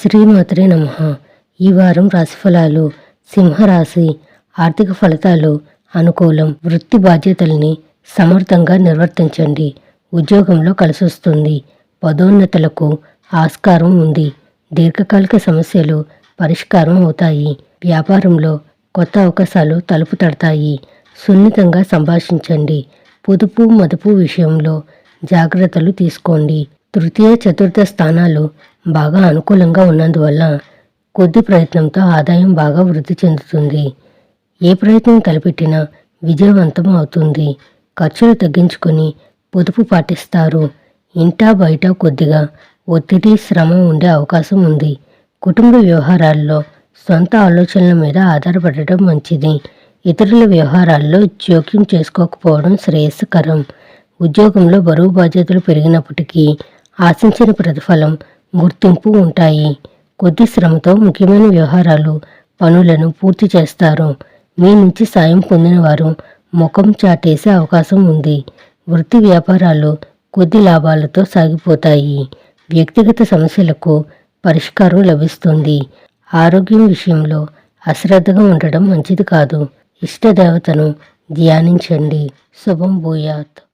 శ్రీమాత్రే నమ. ఈ వారం రాశిఫలాలు సింహరాశి ఆర్థిక ఫలితాలు అనుకూలం వృత్తి బాధ్యతల్ని సమర్థంగా నిర్వర్తించండి. ఉద్యోగంలో కలిసొస్తుంది. పదోన్నతులకు ఆస్కారం ఉంది. దీర్ఘకాలిక సమస్యలు పరిష్కారం అవుతాయి. వ్యాపారంలో కొత్త అవకాశాలు తలుపు తడతాయి. సున్నితంగా సంభాషించండి. పొదుపు మదుపు విషయంలో జాగ్రత్తలు తీసుకోండి. తృతీయ చతుర్థ స్థానాలు బాగా అనుకూలంగా ఉన్నందువల్ల కొద్ది ప్రయత్నంతో ఆదాయం బాగా వృద్ధి చెందుతుంది. ఏ ప్రయత్నం తలపెట్టినా విజయవంతం అవుతుంది. ఖర్చులు తగ్గించుకొని పొదుపు పాటిస్తారు. ఇంటా బయట కొద్దిగా ఒత్తిడి శ్రమ ఉండే అవకాశం ఉంది. కుటుంబ వ్యవహారాల్లో సొంత ఆలోచనల మీద ఆధారపడటం మంచిది. ఇతరుల వ్యవహారాల్లో జోక్యం చేసుకోకపోవడం శ్రేయస్కరం. ఉద్యోగంలో బరువు బాధ్యతలు పెరిగినప్పటికీ ఆశించిన ప్రతిఫలం గుర్తింపు ఉంటాయి. కొద్ది శ్రమతో ముఖ్యమైన వ్యవహారాలు పనులను పూర్తి చేస్తారు. మీ నుంచి సాయం పొందిన వారు ముఖం చాటేసే అవకాశం ఉంది. వృత్తి వ్యాపారాలు కొద్ది లాభాలతో సాగిపోతాయి. వ్యక్తిగత సమస్యలకు పరిష్కారం లభిస్తుంది. ఆరోగ్యం విషయంలో అశ్రద్ధగా ఉండడం మంచిది కాదు. ఇష్టదేవతను ధ్యానించండి. శుభం భూయాత్.